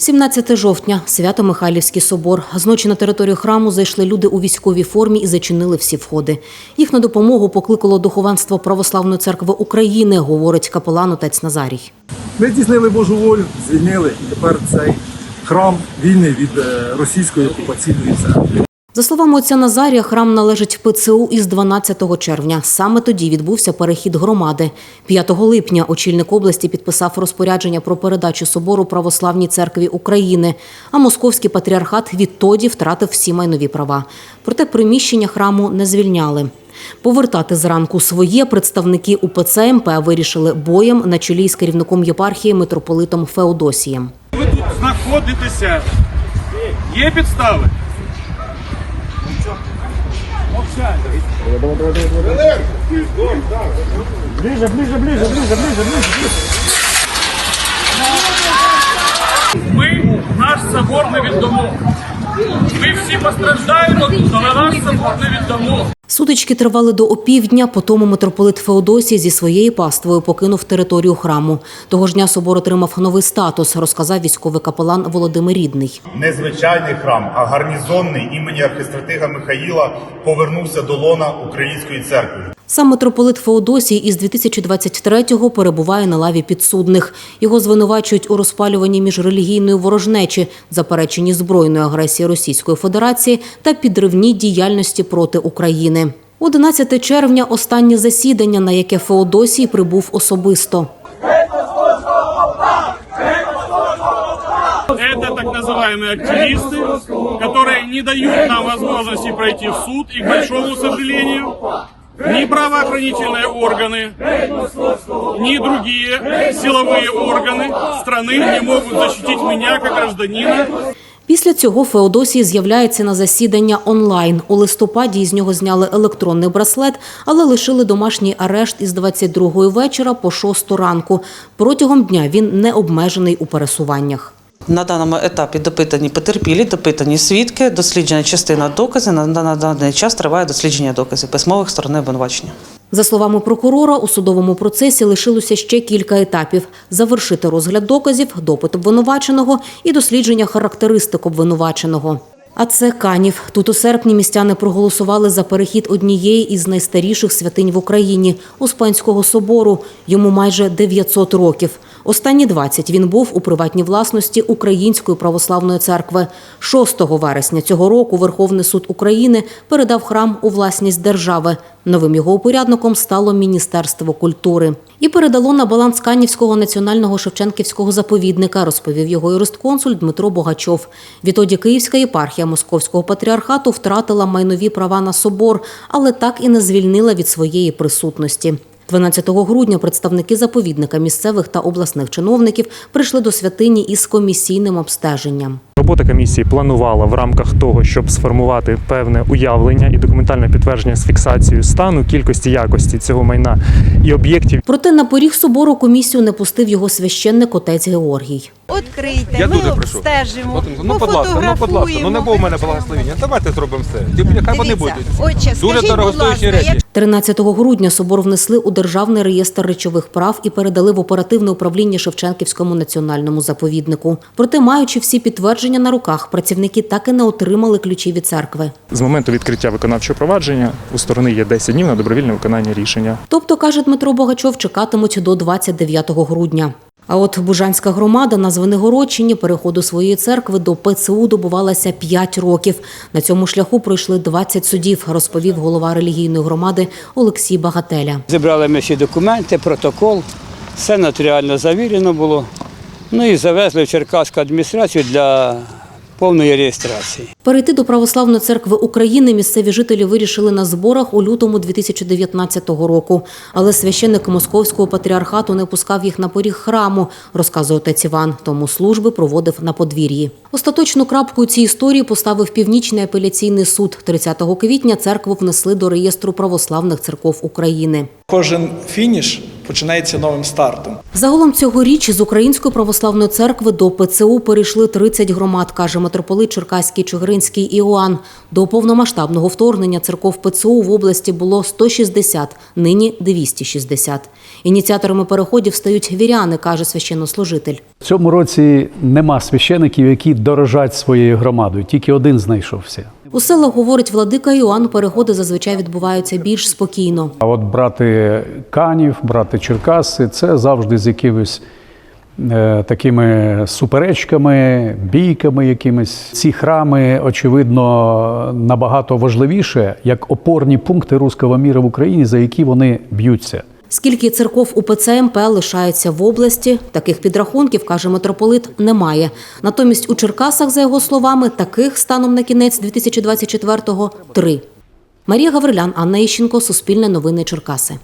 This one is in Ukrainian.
17 жовтня, Свято-Михайлівський собор. Зночі на територію храму зайшли люди у військовій формі і зачинили всі входи. Їх на допомогу покликало духовенство Православної церкви України, говорить капелан отець Назарій. Ми здійснили Божу волю, звільнили і тепер цей храм вільний від е, російської окупаційної церкви. За словами отця Назарія, храм належить ПЦУ із 12 червня. Саме тоді відбувся перехід громади. 5 липня очільник області підписав розпорядження про передачу собору Православній церкві України. А московський патріархат відтоді втратив всі майнові права. Проте приміщення храму не звільняли. Повертати зранку своє представники УПЦ МП вирішили боєм на чолі з керівником єпархії митрополитом Феодосієм. Ви тут знаходитеся. Є підстави? Ми наш собор не віддамо. Ми всі постраждаємо, але наш собор не віддамо. Сутички тривали до опівдня, потому митрополит Феодосій зі своєю паствою покинув територію храму. Того ж дня собор отримав новий статус, розказав військовий капелан Володимир Рідний. Незвичайний храм, а гарнізонний імені архістратига Михаїла повернувся до лона Української церкви. Сам митрополит Феодосій із 2023-го перебуває на лаві підсудних. Його звинувачують у розпалюванні міжрелігійної ворожнечі, запереченні збройної агресії Російської Федерації та підривній діяльності проти України. 11 червня останнє засідання, на яке Феодосій прибув особисто. Это так называемые активисты, которые не дают нам возможности пройти в суд и, к большому сожалению, ни правоохранительные органы, ни другие силовые органы страны не могут защитить меня как гражданина. Після цього Феодосій з'являється на засідання онлайн. У листопаді із нього зняли електронний браслет, але лишили домашній арешт із 22-ї вечора по 6 ранку. Протягом дня він не обмежений у пересуваннях. На даному етапі допитані потерпілі, допитані свідки, досліджена частина доказів. На, даний час триває дослідження доказів письмових сторони обвинувачення. За словами прокурора, у судовому процесі лишилося ще кілька етапів: завершити розгляд доказів, допит обвинуваченого і дослідження характеристик обвинуваченого. А це Канів. Тут у серпні містяни проголосували за перехід однієї із найстаріших святинь в Україні Успенського собору. Йому майже 900 років. Останні 20 він був у приватній власності Української православної церкви. 6 вересня цього року Верховний суд України передав храм у власність держави. Новим його упорядником стало Міністерство культури і передало на баланс Канівського національного Шевченківського заповідника, розповів його юристконсуль Дмитро Богачов. Відтоді Київська єпархія Московського патріархату втратила майнові права на собор, але так і не звільнила від своєї присутності. 12 грудня представники заповідника місцевих та обласних чиновників прийшли до святині із комісійним обстеженням. Робота комісії планувала в рамках того, щоб сформувати певне уявлення і документальне підтвердження з фіксацією стану, кількості якості цього майна і об'єктів, Проте на поріг собору комісію не пустив його священник отець Георгій. Відкрийте, Я ми дуже прошу. обстежимо, ну, будь ласка, ну, будь ласка, ну не було в мене благословення. Давайте зробимо все. Ті, Хай вони будуть. Отче, Дуже скажіть, будь ласка, речі. 13 грудня собор внесли у державний реєстр речових прав і передали в оперативне управління Шевченківському національному заповіднику. Проте, маючи всі підтвердження на руках, працівники так і не отримали ключі від церкви. з моменту відкриття виконавчого провадження у сторони є 10 днів на добровільне виконання рішення. Тобто, каже Дмитро Богачов, чекатимуть до 29 грудня. А от Бужанська громада на Звенигородчині переходу своєї церкви до ПЦУ добувалася 5 років. На цьому шляху пройшли 20 судів, розповів голова релігійної громади Олексій Багателя. Зібрали ми всі документи, протокол, все нотаріально завірено було. Ну і завезли в Черкаську адміністрацію для повної реєстрації. Перейти до Православної церкви України місцеві жителі вирішили на зборах у лютому 2019 року. Але священник Московського патріархату не пускав їх на поріг храму, розказує отець Іван, тому служби проводив на подвір'ї. Остаточну крапку у цій історії поставив Північний апеляційний суд. 30 квітня церкву внесли до реєстру православних церков України. Кожен фініш починається новим стартом. Загалом цьогоріч з Української православної церкви до ПЦУ перейшли 30 громад, каже митрополит Черкаський Чигиринський Іоанн. До повномасштабного вторгнення церков ПЦУ в області було 160, нині 260. Ініціаторами переходів стають віряни, каже священнослужитель. В цьому році нема священиків, які дорожать своєю громадою. Тільки один знайшовся. У селах, говорить владика Іоанн, переходи зазвичай відбуваються більш спокійно. А от брати Канів, брати Черкаси це завжди з якимись е, такими суперечками, бійками якимись. Ці храми, очевидно, набагато важливіше як опорні пункти руського міра в Україні, за які вони б'ються. Скільки церков УПЦ МП лишається в області, таких підрахунків, каже митрополит, немає. Натомість у Черкасах, за його словами, таких станом на кінець 2024-го – три. Марія Гаврилян, Анна Іщенко, Суспільне новини Черкаси.